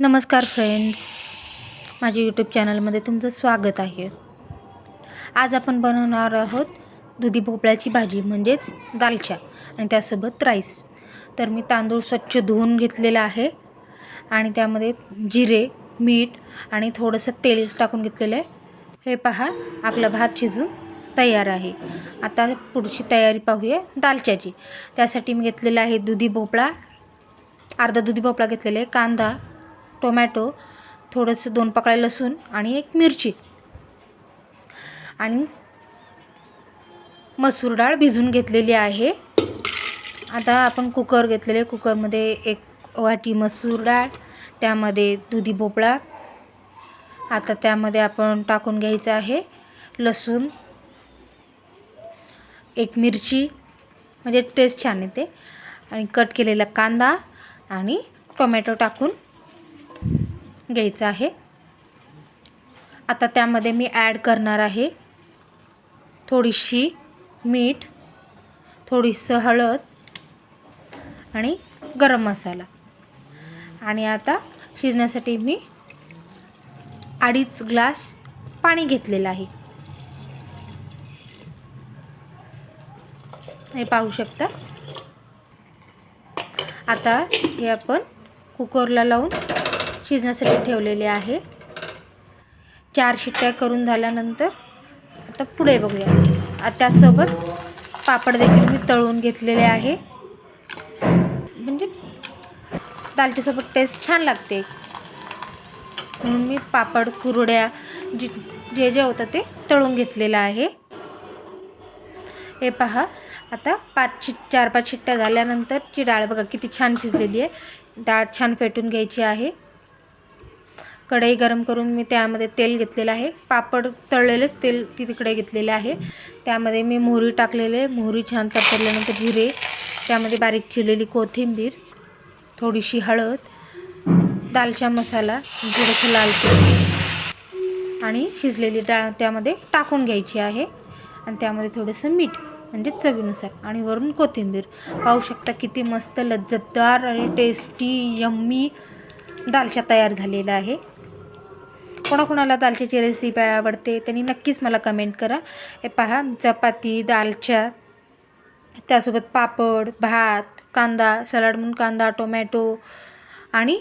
नमस्कार फ्रेंड्स माझ्या यूट्यूब चॅनलमध्ये तुमचं स्वागत आहे. आज आपण बनवणार आहोत दुधी भोपळ्याची भाजी म्हणजेच दालच्या आणि त्यासोबत राईस तर मी तांदूळ स्वच्छ धुवून घेतलेला आहे आणि त्यामध्ये जिरे मीठ आणि थोडंसं तेल टाकून घेतलेलं आहे. हे पहा आपला भात शिजून तयार आहे. आता पुढची तयारी पाहूया दालच्याची. त्यासाठी मी घेतलेला आहे दुधी भोपळा अर्धा दुधी भोपळा घेतलेला आहे कांदा टोमॅटो थोडंसं दोन पाकळ्या लसूण आणि एक मिरची. आणि मसूर डाळ भिजून घेतलेली आहे. आता आपण कुकर घेतलेले कुकरमध्ये एक वाटी मसूर डाळ त्यामध्ये दुधी भोपळा. आता त्यामध्ये आपण टाकून घ्यायचं आहे लसूण एक मिरची म्हणजे टेस्ट छान येते. आणि कट केलेला कांदा आणि टोमॅटो टाकून घ्यायचं आहे. आता त्यामध्ये मी ॲड करणार आहे थोडीशी मीठ थोडीसं हळद आणि गरम मसाला. आणि आता शिजण्यासाठी मी अडीच ग्लास पाणी घेतलेलं आहे. हे पाहू शकता. आता हे आपण कुकरला लावून शिजण्यासाठी ठेवलेले आहे. चार शिट्ट्या करून झाल्यानंतर आता पुढे बघूया. त्यासोबत पापड देखील मी तळून घेतलेले आहे. म्हणजे दालच्यासोबत टेस्ट छान लागते. म्हणून मी पापड कुरड्या जे जे जे होतं ते तळून घेतलेलं आहे. हे पहा आता पाच शिट चार पाच शिट्ट्या झाल्यानंतरची डाळ बघा किती छान शिजलेली आहे. डाळ छान फेटून घ्यायची आहे. कढई गरम करून मी त्यामध्ये तेल घेतलेलं आहे. पापड तळलेलेच तेल ती तिकडे घेतलेले आहे. त्यामध्ये मी मोहरी टाकलेले मोहरी छान तपरल्यानंतर जिरे त्यामध्ये बारीक चिरलेली कोथिंबीर थोडीशी हळद दालचा मसाला थोडंसं लाल तिखट आणि शिजलेली डाळ त्यामध्ये टाकून घ्यायची आहे. आणि त्यामध्ये थोडंसं मीठ म्हणजे चवीनुसार आणि वरून कोथिंबीर. पाहू शकता किती मस्त लज्जतदार आणि टेस्टी यम्मी दालच्या तयार झालेला आहे. कोणाकोणाला दालच्याची रेसिपी आवडते त्यांनी नक्कीच मला कमेंट करा. हे पहा चपाती दालच्या त्यासोबत पापड भात कांदा सलाड म्हणून कांदा टोमॅटो आणि